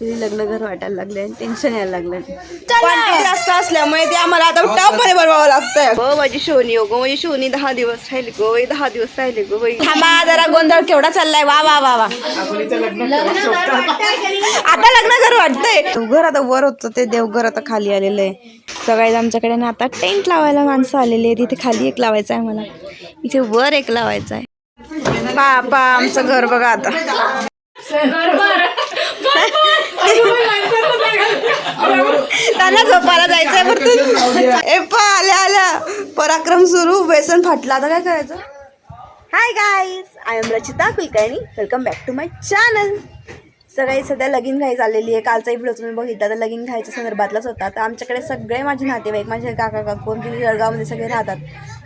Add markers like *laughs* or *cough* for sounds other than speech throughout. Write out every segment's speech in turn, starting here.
Actually लग्न घर वाटायला लागले आणि टेन्शन यायला लागलं क्वांटिटी जास्त असल्यामुळे ते आम्हाला आता टॉपमध्ये बनवावं लागतंय. गो माझी शोनी हो गो माझी शोनी दहा दिवस राहिले गो बाई दहा दिवस राहिले गो बाई. थांबा जरा गोंधळ केवढा चाललाय. वा वा वा वा. आता लग्न घर वाटतंय. देवघर आता वर होतं ते देवघर आता खाली आलेलं आहे. सगळ्यात आमच्याकडे ना आता टेंट लावायला माणसं आलेली आहेत. इथे खाली एक लावायचं आहे मला इथे वर एक लावायचं आहे. बापा आमचं घर बघा आता. त्यांना झोपायला जायचंय परतून ए पा आल्या आल्या. पराक्रम सुरू. व्यसन फाटला. आता काय करायचं? Hi guys I am Rachita Kulkarni. Welcome back to my channel सगळी सध्या लगीन घाई चाललेली आहे. कालचाही व्हिडिओ तुम्ही बघितला. तर लगीन घाईच्या संदर्भातलाच होता. तर आमच्याकडे सगळे माझे नातेवाईक माझे काका काकून जे जळगावमध्ये सगळे राहतात.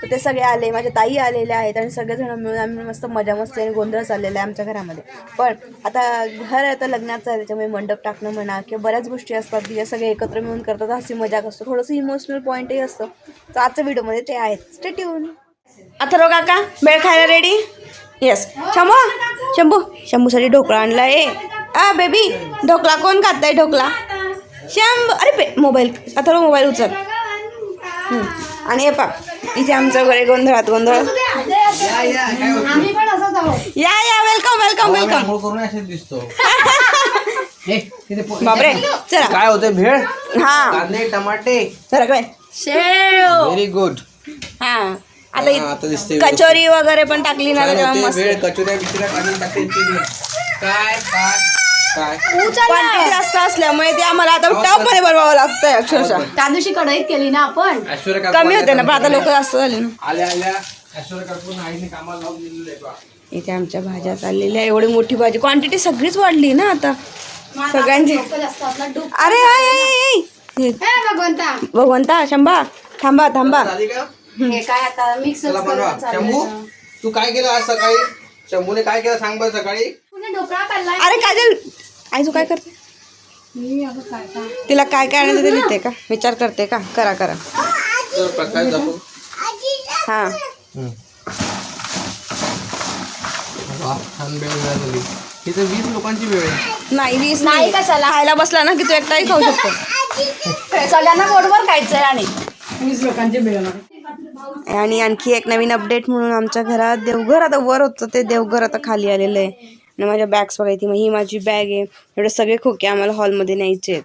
तर ते सगळे आले माझ्या ताई आलेल्या आहेत आणि सगळेजण मिळून आम्ही मस्त मजा मस्ती आणि गोंधळ चाललेला आहे आमच्या घरामध्ये. पण आता घर आहे तर लग्नाचं आहे त्याच्यामुळे मंडप टाकणं म्हणा किंवा बऱ्याच गोष्टी असतात की ज्या सगळे एकत्र मिळून करतात हसी मजाक असतो थोडंसं इमोशनल पॉईंटही असतं. तर आजच्या व्हिडिओमध्ये ते आहेत. स्टेट ट्यून अथर्व काका बेळ खायला रेडी येस शंभू शंभू शंभूसाठी ढोकळा आणला ए आ बेबी ढोकळा कोण खाताय? ढोकळा. शंभ अरे बे मोबाईल अथर्व मोबाईल उचल. आणि हे पा इथे आमचं गोंधळात गोंधळ या या वेलकम वेलकम वेलकम बापरे चला. काय होते भेळ? हा. कांदे टमाटे? काय शेव. व्हेरी गुड हा. आता दिसते कचोरी वगैरे पण टाकली ना मस्त. भेळ कचोऱ्या बिचऱ्या टाकते काय काय? काय? क्वांटिटी जास्त असल्यामुळे ते आम्हाला आता टॉपमध्ये बनवावं लागतंय अक्षरशः. त्या दिवशी कढईत केली ना आपण? ऐश्वर्या काकू कमी होते ना पण आता लोक जास्त झाले ना. आल्या आल्या. ऐश्वर्या काकून आईने कामाला लावून दिलेलं आहे बा. इथे आमच्या भाज्या चाललेल्या एवढी मोठी भाजी. क्वांटिटी सगळीच वाढली ना आता. सगळ्यांची. अरे आय आय आय, आय. हे, भगवंता. भगवंता शंभा थांबा थांबा. झाली का? हे काय आता मिक्स चला बनवा. शंभू तू काय केलं आज सकाळी? शंभूने काय केलं सांग बरं सकाळी. पुणे ढोकळा खाल्लाय. अरे काजल आई तू काय करते? मी अगं काय काय तिला काय काय आणायचं ते लिहिते का? विचार करते का? करा करा. हा. वीस लोकांची वेळ आहे. नाही वीस नाही. कशाला? खायला बसला ना की तू एकटाही खाऊ शकतो. सगळ्यांना पोटभर खायचंय आणि. आणि आणखी एक नवीन अपडेट म्हणून आमच्या घरात देवघर आता वर होतं ते देवघर आता खाली आलेलं आहे. आणि माझ्या बॅग्स बघायची मग ही माझी बॅग आहे. एवढे सगळे खोके आम्हाला हॉलमध्ये न्यायचे आहेत.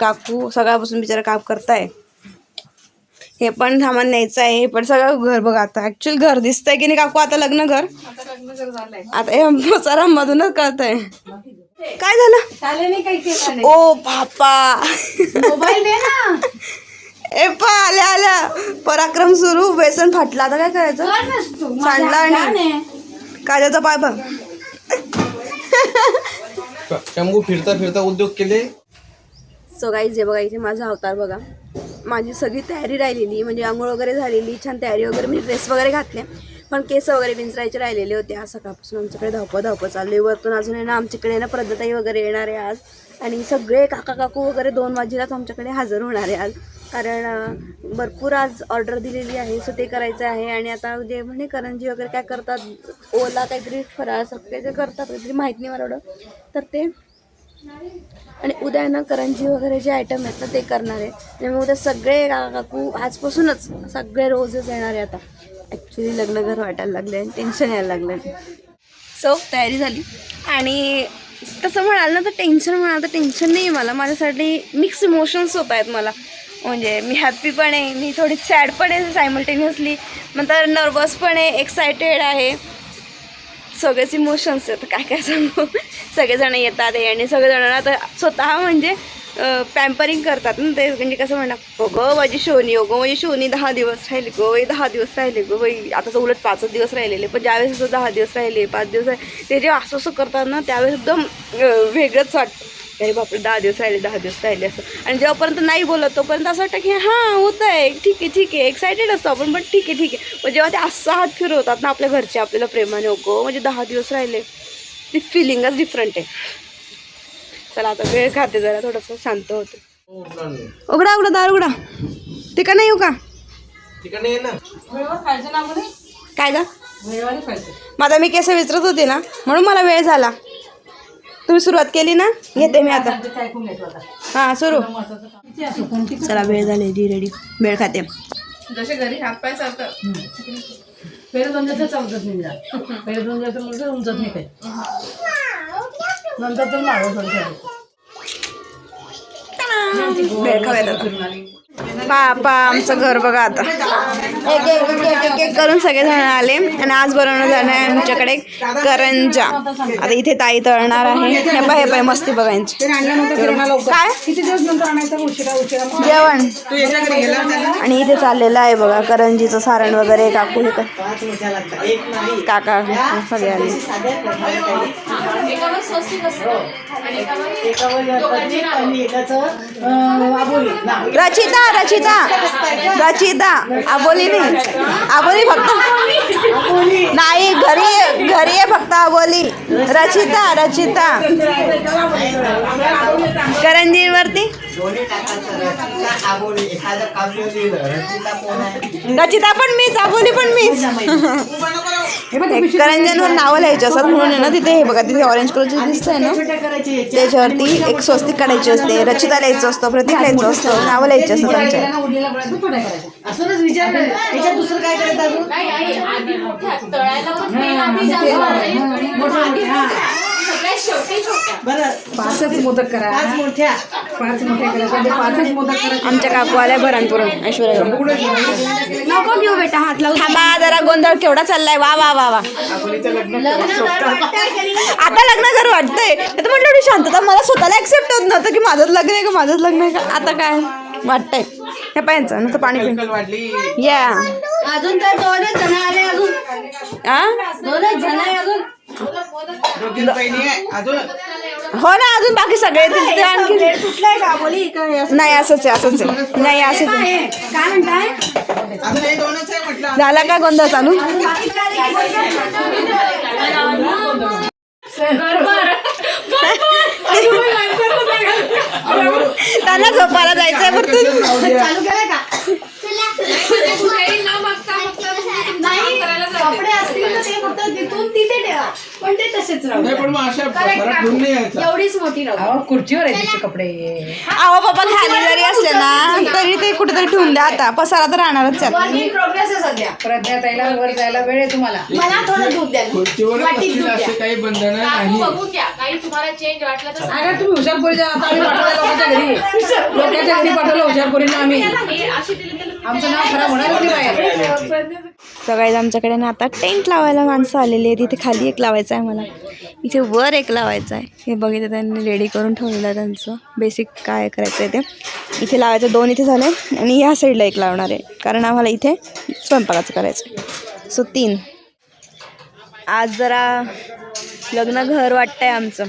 काकू सगळ्यापासून बिचारा काम करताय. हे पण सामान न्यायचं आहे. हे पण सगळं घर बघा आता. ऍक्च्युअली घर दिसतंय की नाही काकू? आता लग्न घर? आता हे सरांमधूनच कळतंय. काय झालं? ओ बापा ए पा आल्या आल्या पराक्रम सुरू. व्यसन फाटला. आता काय करायचं? सांडला आणि- हाताने. काजाचा पाय बघ. शंभू फिरता फिरता उद्योग केले. सो गाईज हे बघा इथे माझा अवतार बघा. माझी सगळी तयारी राहिलेली म्हणजे आंघोळ वगैरे झालेली छान तयारी वगैरे म्हणजे ड्रेस वगैरे घातले पण केस वगैरे विंचरायचे राहिलेले होते. आज सकाळपासून आमच्याकडे धावपं धावपळ चालली. वरतून अजून आहे ना आमच्याकडे ना प्रदताई वगैरे येणार आहे आज. आणि सगळे काका काकू वगैरे दोन वाजेलाच आमच्याकडे हजर होणार आहे आज. कारण भरपूर आज ऑर्डर दिलेली आहे सो ते करायचं आहे. आणि आता जे म्हणे करंजी वगैरे काय करतात ओला काहीतरी फराळ सगळे जे करतात काहीतरी माहीत नाही मला एवढं. तर ते आणि उद्या ना करंजी वगैरे जे आयटम आहेत ना ते करणार आहे. त्यामुळे उद्या सगळे काका काकू आजपासूनच सगळे रोजच येणार आहे आता. ॲक्च्युली लग्न घर वाटायला लागले आणि टेन्शन यायला लागलं सो तयारी झाली. आणि तसं म्हणाल ना तर टेन्शन म्हणाल तर टेन्शन नाही आहे मला. माझ्यासाठी मिक्स इमोशन्स होत आहेत मला. म्हणजे मी हॅप्पी पण आहे मी थोडी सॅड पण आहे सायमल्टेनियसली नंतर नर्वस पण आहे एक्सायटेड आहे. सगळेच इमोशन्स आहेत. काय काय सांगू? सगळेजण येतात आणि सगळेजण आता स्वतः म्हणजे पॅम्परिंग करतात ना ते. म्हणजे कसं म्हणणार अगं गो माझी शोनी हो गो माझी शोनी दहा दिवस राहिले गो बाई दहा दिवस राहिले गो बाई. आता तर उलट पाचच दिवस राहिलेले. पण ज्यावेळेस असं दहा दिवस राहिले पाच दिवस राहिले ते जे असं असं करतात ना त्यावेळेस एकदम वेगळंच वाटतं. अरे बापरे दहा दिवस राहिले दहा दिवस राहिले असं. आणि जेव्हापर्यंत नाही बोलत तोपर्यंत असं वाटतं की हां होत आहे ठीक आहे ठीक आहे. एक्सायटेड असतो आपण पण ठीक आहे ठीक आहे. पण जेव्हा ते असं हात फिरवतात ना आपल्या घरचे आपल्याला प्रेमाने ओको म्हणजे दहा दिवस राहिले. ती फिलिंगच डिफरंट आहे. चला आता वेळ खाते जरा थोडंसं शांत होते. उघडा उघडा दार उघडा. ते का नाही येऊ का? काय ग? माझा मी केस विचारत होते ना म्हणून मला वेळ झाला. तुम्ही सुरुवात केली ना? घेते मी आता. हां सुरू. चला वेळ झाली रेडी. वेळ खाते. जसे घरी हात पाय चालतात. पहिले दोन दिवस चालतच नाही. पहिले दोन दिवस म्हणजे उमजत नाही काही नंतर तर मागं खाऊयात पापा आमचं घर बघा आता. एक एक एक एक एक एक करून सगळे जण आले आणि आज बनवणं जाणं आहे आमच्याकडे करंजा. आता इथे ताई तळणार आहे. हे पाय हे पाय मस्ती बघायची काय? किती दिवस नंतर आणायचं? उशिरा उशिरा. मग जेवण आणि इथे चाललेलं आहे बघा करंजीचं सारण वगैरे काकू हे काका सगळे आले. रचिता रचिता. रचिता आबोली नाही. आबोली फक्त नाही घरी घरी आहे फक्त आबोली. रचिता रचिता. करंजीवरती? रचिता पण मीच आबोली पण मीच. *laughs* करंजांवर नावं लिहायची असतात म्हणून आहे ना तिथे. हे बघा तिथे ऑरेंज कलरचे दिसतंय ना. त्याच्यावरती एक स्वस्तिक काढायची असते रचिता लिहायचं असतं प्रतीक लिहायचं असतं नावं लिहायची असतात त्यांच्या. उडलेला गोळा तू काय करायचं विचार दुसरं काय करायचं अजून बरं पाचच मोदक करा. पाच मोठ्या. पाच मोठ्या करायच्या ते पाचच मोदक करायचे आमच्या काकू आल्या भरांपुरून ऐश्वर्या नको घेऊ बेटा हात लावू थांबा जरा गोंधळ केवढा चाललाय. वा वा वा वा. आता लग्न कर वाटतंय आता म्हटलं एवढी शांतता मला स्वतःला ऍक्सेप्ट होत नव्हतं की माझंच लग्न आहे का माझंच लग्न आहे का? आता काय? वाटतंय. हे पाहायचं नंतर पाणी पिऊन. वाढली. या. अजून तर दोनच जण आले अजून. आ? दोनच जण आहे अजून. हो ना अजून बाकी सगळे येतील ते आणखी कुठलाय का बोली? काय नाही असंच आहे असंच आहे. नाही असंच आहे. काय म्हणताय? अजून दोनच आहे म्हटलं. झाला का गोंधळ चालू? त्यांना झोपायला जायचंय बरं चालू केलाय का नाही कपडे असतील तर ते फक्त तिथून तिथे ठेवा पण ते तसेच राहू नाही पण मग अशा परत ठेवून नाही यायचं. एवढीच मोठी राहू अहो खुर्चीवर आहे तिचे कपडे. अहो बाबा खाली जरी असले ना तरी ते कुठेतरी ठेवून द्या आता. पसारा तर राहणारच आहे. वर्क इन प्रोग्रेस आहे सध्या. प्रज्ञा ताईला वर जायला वेळ आहे तुम्हाला. मला थोडं दूध द्या. खुर्चीवर वाटीत असतील दूध असे द्या. काही बंधन नाही. बघू द्या. काही तुम्हाला चेंज वाटलं तर सांगा. अगं तुम्ही हुशारपुरी जा. आता आम्ही पाठवलं लोकांच्या घरी. लोकांच्या घरी पाठवलं हुशारपुरीनं आम्ही. अशी दिली आमचं नाव खराब होणार सगळ्यात आमच्याकडे ना आता टेंट लावायला माणसं आलेली आहेत. इथे खाली एक लावायचं आहे मला इथे वर एक लावायचं आहे. हे बघितलं त्यांनी रेडी करून ठेवलेलं आहे त्यांचं. बेसिक काय करायचं आहे ते. इथे लावायचं दोन इथे झाले आणि ह्या साईडला एक लावणार आहे. कारण आम्हाला इथे स्वयंपाकाचं करायचं आहे. सो तीन. आज जरा लग्न घर वाटतंय आमचं.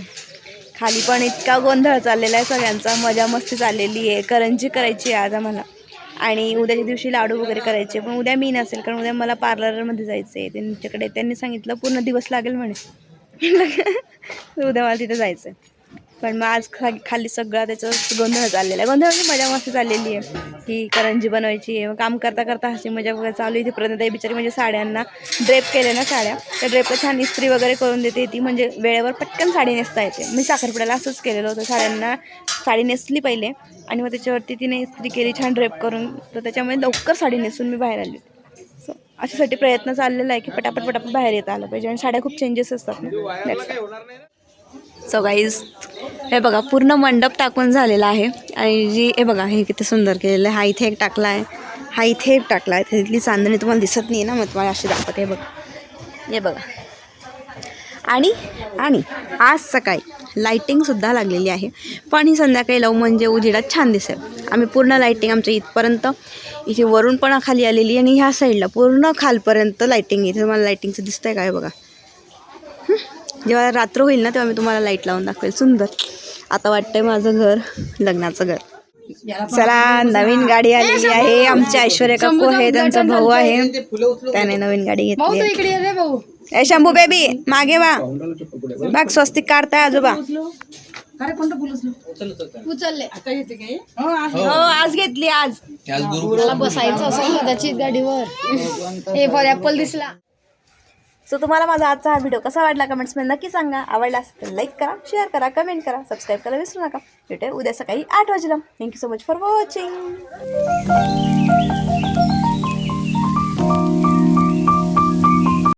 खाली पण इतका गोंधळ चाललेला आहे सगळ्यांचा. मजा मस्ती चाललेली आहे. करंजी करायची आहे आज आम्हाला. आणि उद्याच्या दिवशी लाडू वगैरे करायचे. पण उद्या मी नसेल कारण उद्या मला पार्लरमध्ये जायचं आहे त्यांच्याकडे त्यांनी सांगितलं पूर्ण दिवस लागेल म्हणे. *laughs* उद्या मला तिथे जायचं आहे पण मग आज खा खाली सगळा त्याचं गोंधळ चाललेला आहे. गोंधळ म्हणजे मजा मस्त चाललेली आहे. की करंजी बनवायची आहे. मग काम करता करता हसी मजा वगैरे चालू आहे. ती बिचारी म्हणजे साड्यांना ड्रेप केले ना साड्या. त्या ड्रेपला छान इस्त्री वगैरे करून देते ती. म्हणजे वेळेवर पटकन साडी नेसता येते. मी साखरपुड्याला असंच केलेलं होतं साड्यांना. साडी नेसली पहिले आणि मग त्याच्यावरती तिने इस्त्री केली छान ड्रेप करून. तर त्याच्यामुळे लवकर साडी नेसून मी बाहेर आली. सो अशासाठी प्रयत्न चाललेला आहे की पटापट पटापट बाहेर येता आलं पाहिजे आणि साड्या खूप चेंजेस असतात ना. सो गाईज हे बघा पूर्ण मंडप टाकून झालेला आहे. आणि जी हे बघा हे किती सुंदर केलेलं आहे. हा इथे एक टाकला आहे. हा इथे एक टाकला आहे. तिथली चांदणी तुम्हाला दिसत नाही ना मग तुम्हाला अशी दाखवते. हे बघा. हे बघा. आणि आणि आज सकाळी लाईटिंगसुद्धा लागलेली आहे. पण ही संध्याकाळी लावू म्हणजे उजेडात छान दिसेल. आम्ही पूर्ण लाईटिंग आमच्या इथपर्यंत इथे वरून पण खाली आलेली आणि ह्या साईडला पूर्ण खालपर्यंत लाईटिंग इथे तुम्हाला लाईटिंगचं दिसतंय काय बघा. जेव्हा रात्र होईल ना तेव्हा मी तुम्हाला लाइट लावून दाखवेल. सुंदर. आता वाटतंय माझं घर लग्नाचं घर. चला नवीन गाडी आलेली आहे. आमच्या ऐश्वर्या काकू आहे त्यांचा भाऊ आहे. त्याने नवीन गाडी घेतली ए शंभू बेबी मागे वा. बघ स्वस्तिक काढताय आजोबा. अरे कोणतं फुलच उचलले. हो आज घेतली. आज मला बसायचं कदाचित गाडीवर. हे फॉर ऍपल दिसला. सो तुम्हाला माझा आजचा हा व्हिडिओ कसा वाटला कमेंट्समध्ये नक्की सांगा. आवडला असेल तर लाईक करा शेअर करा कमेंट करा सबस्क्राईब करायला विसरू नका. भेटूया उद्या सकाळी आठ वाजेला. Thank you so much for watching